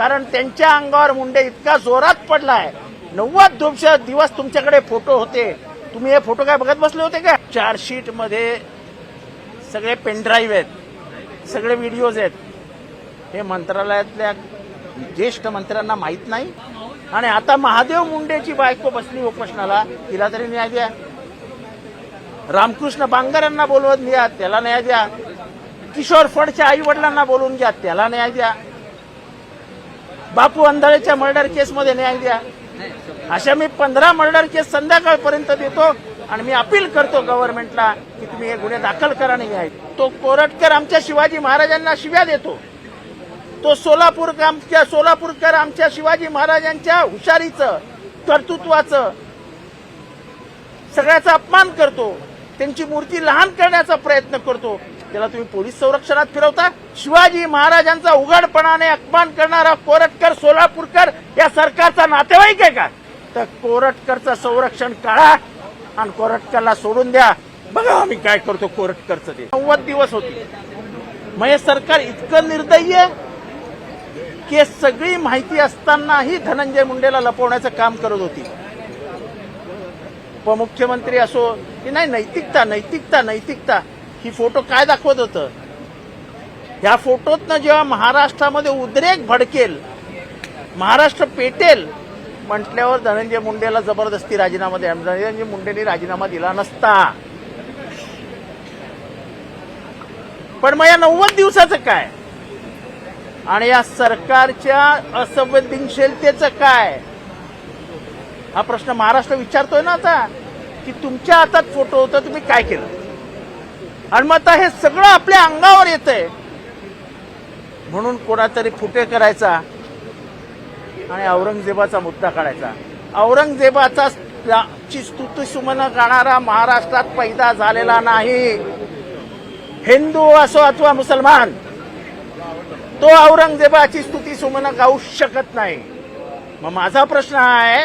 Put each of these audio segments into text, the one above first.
कारण त्यांच्या अंगावर मुंडे इतका जोरात पडलाय. नव्वद दोनशे दिवस तुमच्याकडे फोटो होते. तुम्ही हे फोटो काय बघत बसले होते का? चार्जशीटमध्ये सगळे पेनड्राईव्ह आहेत. सगळे व्हिडिओज आहेत. हे मंत्रालयातल्या ज्येष्ठ मंत्र्यांना माहीत नाही. आणि आता महादेव मुंडेची बायको बसली उपोषणाला. तिला तरी न्याय द्या. रामकृष्ण बांगरांना बोलवत घ्या त्याला न्याय द्या. किशोर फडच्या आई वडिलांना बोलवून घ्या त्याला न्याय द्या. बापू अंधळेच्या मर्डर केसमध्ये न्याय द्या. अशा मी पंधरा मर्डर केस संध्याकाळपर्यंत देतो आणि मी अपील करतो गव्हर्नमेंटला की तुम्ही हे गुन्हे दाखल करा नाही आहेत तो कोरटकर आमच्या शिवाजी महाराजांना शिव्या देतो. तो सोलापूर आमच्या सोलापूरकर आमच्या शिवाजी महाराजांच्या हुशारीचं कर्तृत्वाचं सगळ्याचा अपमान करतो. त्यांची मूर्ती लहान करण्याचा प्रयत्न करतो. त्याला तुम्ही पोलीस संरक्षणात फिरवता? शिवाजी महाराजांचा उघडपणाने अपमान करणारा कोरटकर सोलापूरकर या सरकारचा नातेवाईक आहे का? तर कोरटकरचं संरक्षण काढा आणि कोरटकरला सोडून द्या. बघा आम्ही काय करतो कोरटकरचं ते. नव्वद दिवस होते. मग हे सरकार इतकं निर्दयी आहे की सगळी माहिती असतानाही धनंजय मुंडेला लपवण्याचं काम करत होती. उपमुख्यमंत्री असो की नाही नैतिकता नैतिकता नैतिकता. ही फोटो काय दाखवत होतं? ह्या फोटोतनं जेव्हा महाराष्ट्रामध्ये उद्रेक भडकेल महाराष्ट्र पेटेल म्हटल्यावर धनंजय मुंडेला जबरदस्ती राजीनामा द्या. धनंजय मुंडेने राजीनामा दिला नसता. पण मग या नव्वद दिवसाचं काय? आणि या सरकारच्या असंवेदनशीलतेचं काय? हा प्रश्न महाराष्ट्र विचारतोय ना आता की तुमच्या हातात फोटो होता तुम्ही काय केलं? आणि मग आता हे सगळं आपल्या अंगावर येतंय. म्हणून कोणातरी फुटे करायचा आणि औरंगजेबाचा मुद्दा काढायचा. औरंगजेबाचा ची स्तुती सुमन गाणारा महाराष्ट्रात पैदा झालेला नाही. हिंदू असो अथवा मुसलमान तो औरंगजेबाची स्तुती सुमन गाऊ शकत नाही. मग माझा प्रश्न हा आहे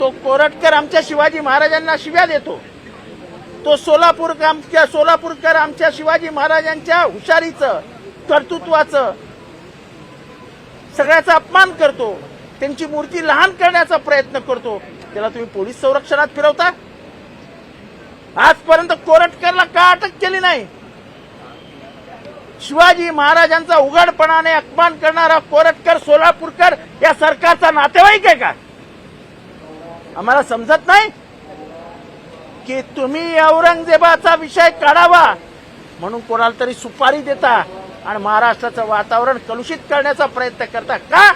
तो कोरटकर आमच्या शिवाजी महाराजांना शिव्या देतो. तो सोलापूर आमच्या सोलापूरकर आमच्या शिवाजी महाराजांच्या हुशारीचं कर्तृत्वाचं सगळ्याचा अपमान करतो. त्यांची मूर्ती लहान करण्याचा प्रयत्न करतो. त्याला तुम्ही पोलीस संरक्षणात फिरवता? आजपर्यंत कोरटकरला का अटक केली नाही? शिवाजी महाराजांचा उघडपणाने अपमान करणारा कोरटकर सोलापूरकर या सरकारचा नातेवाईक आहे का? आम्हाला समजत नाही? की तुम्ही औरंगजेबाचा विषय काढावा. म्हणून कोणाला तरी सुपारी देता आणि महाराष्ट्राचं वातावरण कलुषित करण्याचा प्रयत्न करता का?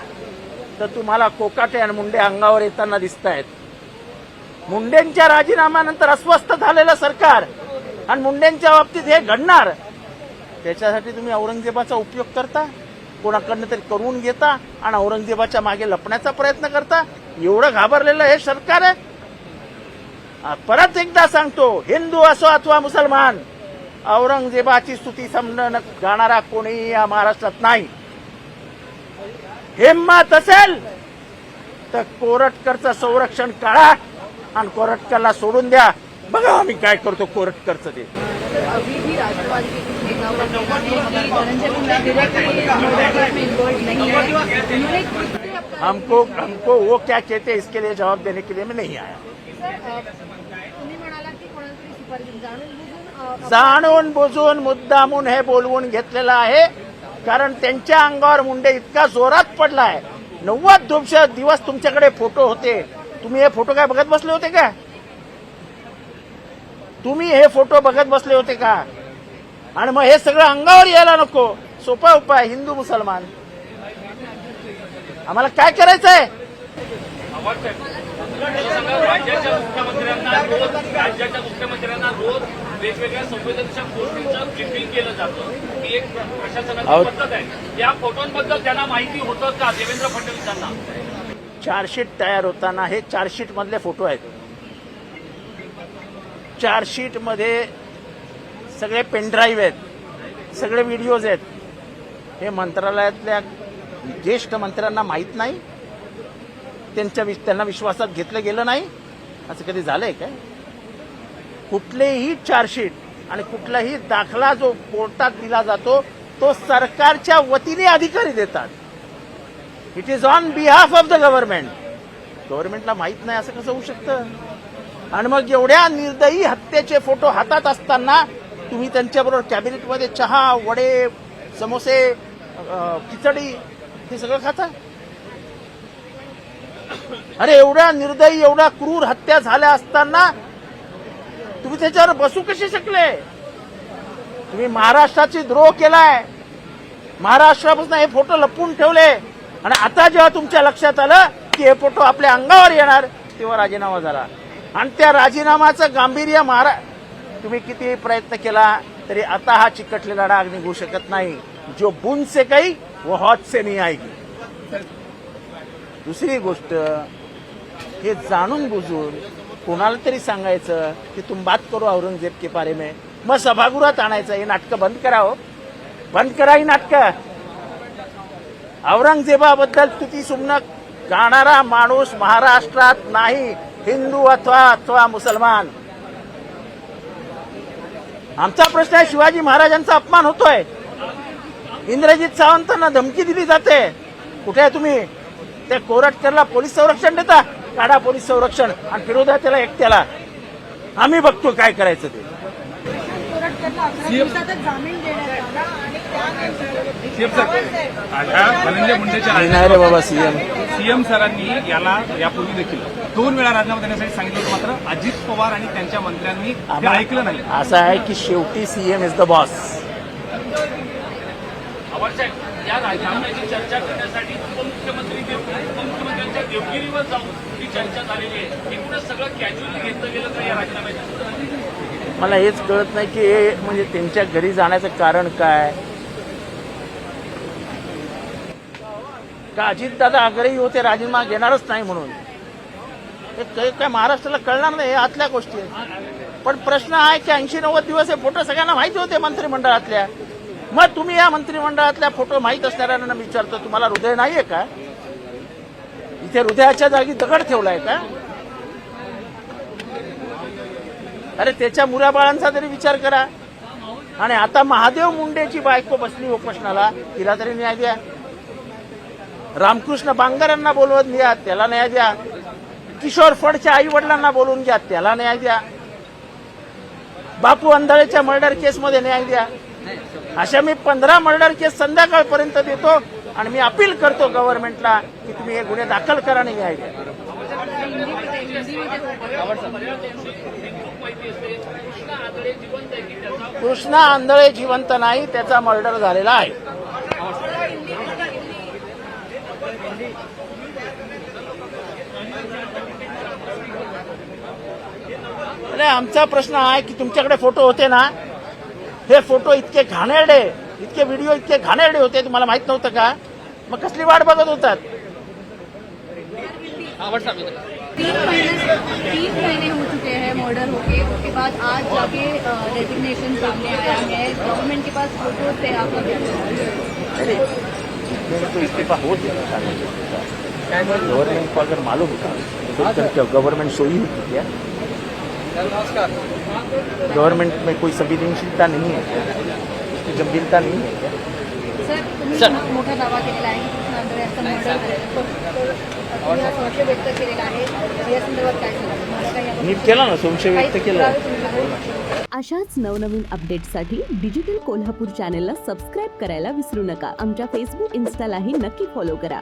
तर तुम्हाला कोकाटे आणि मुंडे अंगावर येताना दिसत आहेत मुंडेंच्या राजीनाम्यानंतर अस्वस्थ झालेलं सरकार आणि मुंडेंच्या बाबतीत हे घडणार त्याच्यासाठी तुम्ही औरंगजेबाचा उपयोग करता कोणाकडनं तरी करून घेता आणि औरंगजेबाच्या मागे लपण्याचा प्रयत्न करता. एवढं घाबरलेलं हे सरकार आहे. परत एकदा सांगतो हिंदू असो अथवा मुसलमान औरंगजेबाची स्तुती समजणं गाणारा कोणीही या महाराष्ट्रात नाही. हिंमत असेल तर कोरटकरचं संरक्षण काढा आणि कोरटकरला सोडून द्या. बघा आम्ही काय करतो कोरटकरचं ते. हमको हमको वो क्या कहते इसके लिए जवाब देने के लिए मैं नहीं आया. जाणून बुजून मुद्दामून हे बोलवून घेतलेलं आहे. कारण त्यांच्या अंगावर मुंडे इतका जोरात पडलाय. नव्वद दोनशे दिवस तुमच्याकडे फोटो होते. तुम्ही हे फोटो काय बघत बसले होते का? तुम्ही हे फोटो बघत बसले होते का? आणि मग हे सगळं अंगावर यायला नको. सोपा उपाय हिंदू मुसलमान. आम्हाला काय करायचंय? राज्याच्या मुख्यमंत्र्यांना रोज राज्याच्या मुख्यमंत्र्यांना रोज वेगवेगळ्या संवेदनशील गोष्टींचं ब्रिफिंग केलं जातं. ही एक प्रशासनाची. पद्धत आहे. या फोटोंबद्दल त्यांना माहिती होतं का देवेंद्र फडणवीसांना? चार्जशीट तयार होताना हे चार्जशीट मधले फोटो आहेत. चार्जशीटमध्ये सगळे पेनड्राईव्ह आहेत. सगळे व्हिडिओज आहेत. हे मंत्रालयातल्या ज्येष्ठ मंत्र्यांना माहीत नाही. त्यांच्या त्यांना विश्वासात घेतलं गेलं नाही. असं कधी झालंय काय? कुठलेही चार्जशीट आणि कुठलाही दाखला जो कोर्टात दिला जातो तो सरकारच्या वतीने अधिकारी देतात. It is on behalf of the government गव्हर्नमेंटला माहीत नाही असं कसं होऊ शकतं? आणि मग एवढ्या निर्दयी हत्येचे फोटो हातात असताना तुम्ही त्यांच्याबरोबर कॅबिनेटमध्ये चहा वडे समोसे खिचडी हे सगळं खाता? अरे एवढ्या निर्दयी एवढ्या क्रूर हत्या झाल्या असताना तुम्ही त्याच्यावर बसू कसे शकले? तुम्ही महाराष्ट्राची द्रोह केलाय. महाराष्ट्रापासून हे फोटो लपवून ठेवले. आणि आता जेव्हा तुमच्या लक्षात आलं की हे फोटो आपल्या अंगावर येणार तेव्हा राजीनामा झाला. आणि त्या राजीनामाचं गांभीर्य महारा तुम्ही किती प्रयत्न केला तरी आता हा चिकटलेला डाग निघू शकत नाही. जो बुन से काही व हॉट से नाही आएगी. दुसरी गोष्ट हे जाणून बुजून कोणाला तरी सांगायचं की तुम बात करो औरंगजेब के बारे में. मग सभागृहात आणायचं हे नाटकं बंद करा हो. बंद करा ही नाटकं. औरंगजेबाबद्दल स्तुती सुमन गाणारा माणूस महाराष्ट्रात नाही हिंदू अथवा अथवा मुसलमान. आमचा प्रश्न आहे शिवाजी महाराजांचा अपमान होतोय. इंद्रजित सावंतांना धमकी दिली जाते. कुठे आहे तुम्ही? ते कोरटकरला पोलीस संरक्षण देता काढा पोलीस संरक्षण आणि फिरवता त्याला एकट्याला. आम्ही बघतो काय करायचं ते. नाही रे बाबा सीएम सीएम सरांनी याला यापूर्वी देखील दोन वेळा राजीनामा देण्यासाठी सांगितलं होतं मात्र अजित पवार आणि त्यांच्या मंत्र्यांनी ऐकलं नाही. असं आहे की शेवटी सीएम इज द बॉस या राजीनाम्याची चर्चा करण्यासाठी उपमुख्यमंत्री देव- जाऊन ही चर्चा झालेली आहे. एकूणच सगळं कॅज्युअली घेतलं गेलं तर या राजीनाम्याच्या मला हेच कळत नाही की हे म्हणजे त्यांच्या घरी जाण्याचं कारण काय? का अजितदादा आग्रही होते राजीनामा घेणारच नाही म्हणून? हे काय महाराष्ट्राला कळणार नाही हे आतल्या गोष्टी आहेत. पण प्रश्न आहे की ऐंशी नव्वद दिवस हे फोटो सगळ्यांना माहिती होते मंत्रिमंडळातल्या. मग तुम्ही या मंत्रिमंडळातल्या फोटो माहीत असणाऱ्यांना विचारतो तुम्हाला हृदय नाहीये का? इथे हृदयाच्या जागी दगड ठेवलाय का? अरे त्याच्या मुलाबाळांचा तरी विचार करा. आणि आता महादेव मुंडेची बायको बसली हो उपोषणाला तिला तरी न्याय द्या. रामकृष्ण बांगरांना बोलवत घ्या त्याला न्याय द्या. किशोर फडच्या आई वडिलांना बोलवून घ्या त्याला न्याय द्या. बापू अंधळेच्या मर्डर केसमध्ये न्याय द्या. अशा मी पंधरा मर्डर केस संध्याकाळपर्यंत देतो. आणि मी अपील करतो गव्हर्नमेंटला की तुम्ही हे गुन्हे दाखल करा आणि घ्यायचे कृष्णा जिवंत आंधळे जिवंत नाही त्याचा मर्डर झालेला आहे. अरे आमचा प्रश्न आहे की तुमच्याकडे फोटो होते ना? हे फोटो इतके घाणेरडे इतके व्हिडिओ इतके घाणेरडे होते तुम्हाला माहीत नव्हतं का? मग कसली वाट बघत होतात? तीन महीने तीन महीने हो चुके हैं मर्डर होके उसके बाद आज जाके रेजिग्नेशन सामने आया है। गवर्नमेंट के पास फ़ोटोज़ थे आपका क्या तो इस्तीफा हो दिया गवर्नमेंट को अगर मालूम था तो क्या गवर्नमेंट सोई हुई थी क्या? गवर्नमेंट में कोई संवेदनशीलता नहीं है क्या? उसकी गंभीरता नहीं है क्या? सर तुम्ही. मोठा दावा केलेला आहे. संशय व्यक्त केलेला आहे. या संदर्भात काय केला ना संशय व्यक्त केला. अशाच नवनवीन अपडेट्ससाठी डिजिटल कोल्हापूर चॅनेलला सबस्क्राईब करायला विसरू नका. आमच्या फेसबुक इन्स्टालाही नक्की फॉलो करा.